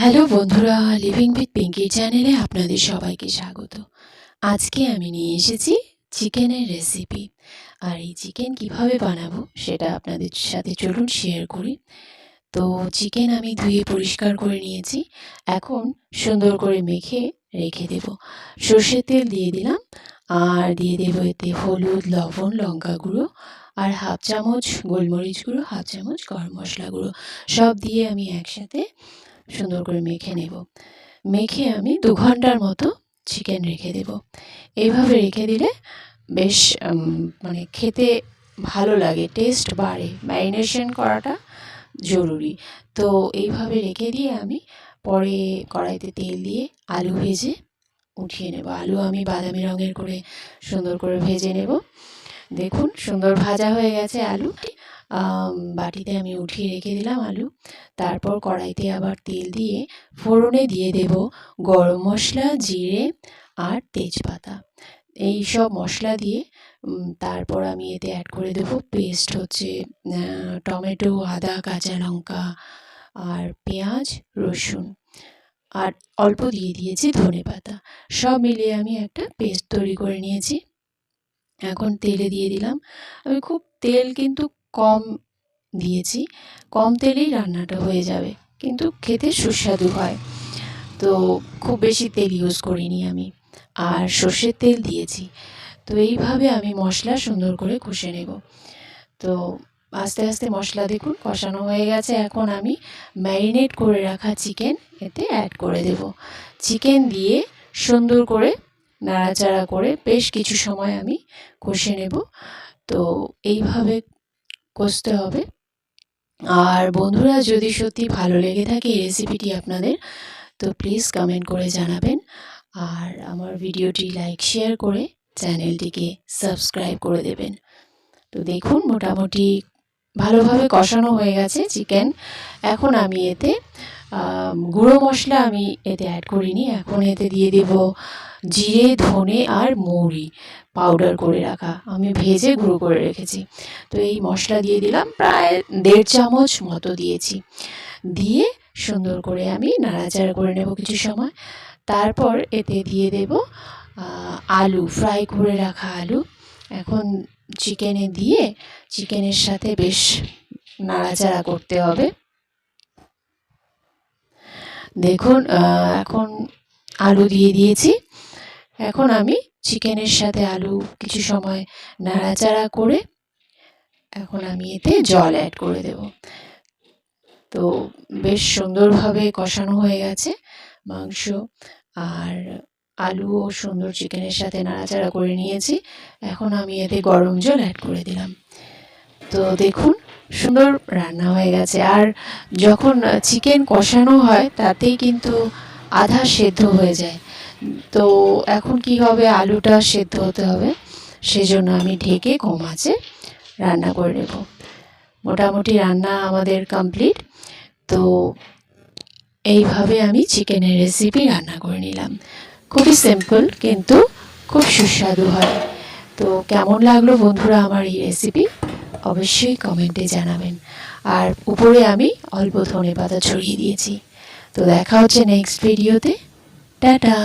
Hello বন্ধুরা living with Pinki চ্যানেলে আপনাদের সবাইকে স্বাগত। আজকে আমি নিয়ে এসেছি চিকেনের রেসিপি আর এই চিকেন কীভাবে বানাবো সেটা আপনাদের সাথে চলুন শেয়ার করি। তো চিকেন আমি ধুয়ে পরিষ্কার করে নিয়েছি। এখন সুন্দর করে মেখে রেখে দেব। সর্ষের তেল দিয়ে দিলাম। আর দিয়ে দেবো এতে হলুদ, লবণ, লঙ্কা গুঁড়ো আর হাফ চামচ গোলমরিচ গুঁড়ো, হাফ চামচ গরম মশলা গুঁড়ো। সব দিয়ে আমি একসাথে সুন্দর করে মেখে নেব। মেখে আমি দু ঘণ্টার মতো চিকেন রেখে দেব। এইভাবে রেখে দিলে বেশ মানে খেতে ভালো লাগে টেস্ট বাড়ে। ম্যারিনেশন করাটা জরুরি। তো এইভাবে রেখে দিয়ে আমি পরে কড়াইতে তেল দিয়ে আলু ভেজে উঠিয়ে নেব। আলু আমি বাদামি রঙের করে সুন্দর করে ভেজে নেব। দেখুন, সুন্দর ভাজা হয়ে গেছে আলু। বাটিতে আমি উঠিয়ে রেখে দিলাম আলু। তারপর কড়াইতে আবার তেল দিয়ে ফোড়নে দিয়ে দেব গরম মশলা, জিরে আর তেজপাতা। এই সব মশলা দিয়ে তারপর আমি এতে অ্যাড করে দেব পেস্ট হচ্ছে টমেটো, আদা, কাঁচা লঙ্কা আর পেঁয়াজ, রসুন। আর অল্প দিয়ে দিয়েছি ধনে পাতা। সব মিলিয়ে আমি একটা পেস্ট তৈরি করে নিয়েছি। এখন তেলে দিয়ে দিলাম। আমি খুব তেল কিন্তু কম দিয়েছি, কম তেলেই রান্নাটা হয়ে যাবে। কিন্তু খেতে সুস্বাদু হয়। তো খুব বেশি তেল ইউজ করিনি আমি। আর সর্ষের তেল দিয়েছি। তো এইভাবে আমি মশলা সুন্দর করে কষে নেব। তো আস্তে আস্তে মশলা দেখুন, কষানো হয়ে গেছে। এখন আমি ম্যারিনেট করে রাখা চিকেন এতে অ্যাড করে দেব। চিকেন দিয়ে সুন্দর করে নাড়াচাড়া করে বেশ কিছু সময় আমি কষে নেব। তো এইভাবে কষতে হবে। আর বন্ধুরা, যদি সত্যি ভালো লেগে থাকে এই রেসিপিটি আপনাদের, তো প্লিজ কমেন্ট করে জানাবেন। আর আমার ভিডিওটি লাইক শেয়ার করে চ্যানেলটিকে সাবস্ক্রাইব করে দেবেন। তো দেখুন, মোটামুটি ভালোভাবে কষানো হয়ে গেছে চিকেন এখন আমি এতে গুঁড়ো মশলা আমি এতে অ্যাড করিনি। এখন এতে দিয়ে দেব জিরে, ধনে আর মৌরি পাউডার করে রাখা। আমি ভেজে গুঁড়ো করে রেখেছি। তো এই মশলা দিয়ে দিলাম, প্রায় দেড় চামচ মতো দিয়েছি। দিয়ে সুন্দর করে আমি নাড়াচাড়া করে নেব কিছু সময়। তারপর এতে দিয়ে দেব আলু ফ্রাই করে রাখা আলু। এখন চিকেনে দিয়ে চিকেনের সাথে বেশ নাড়াচাড়া করতে হবে। দেখুন এখন আলু দিয়ে দিয়েছি। এখন আমি চিকেনের সাথে আলু কিছু সময় নাড়াচাড়া করে এখন আমি এতে জল অ্যাড করে দেব। তো বেশ সুন্দরভাবে কষানো হয়ে গেছে মাংস। আর আলুও সুন্দর চিকেনের সাথে নাড়াচাড়া করে নিয়েছি। এখন আমি এতে গরম জল অ্যাড করে দিলাম। তো দেখুন সুন্দর রান্না হয়ে গেছে। আর যখন চিকেন কষানো হয়, তাতেই কিন্তু আধা সেদ্ধ হয়ে যায়। তো এখন কি হবে? আলুটা সেদ্ধ হতে হবে। সেজন্য আমি ঢেকে কম আছে রান্না করে নেব। মোটামুটি রান্না আমাদের কমপ্লিট তো এইভাবে আমি চিকেনের রেসিপি রান্না করে নিলাম। খুবই সিম্পল কিন্তু খুব সুস্বাদু হয়। তো কেমন লাগল বন্ধুরা আমার এই রেসিপি অবশ্যই কমেন্টে জানাবেন। আর উপরে আমি অল্প ধনে পাতা ছড়িয়ে দিয়েছি। তো দেখা হচ্ছে নেক্সট ভিডিওতে টাটা!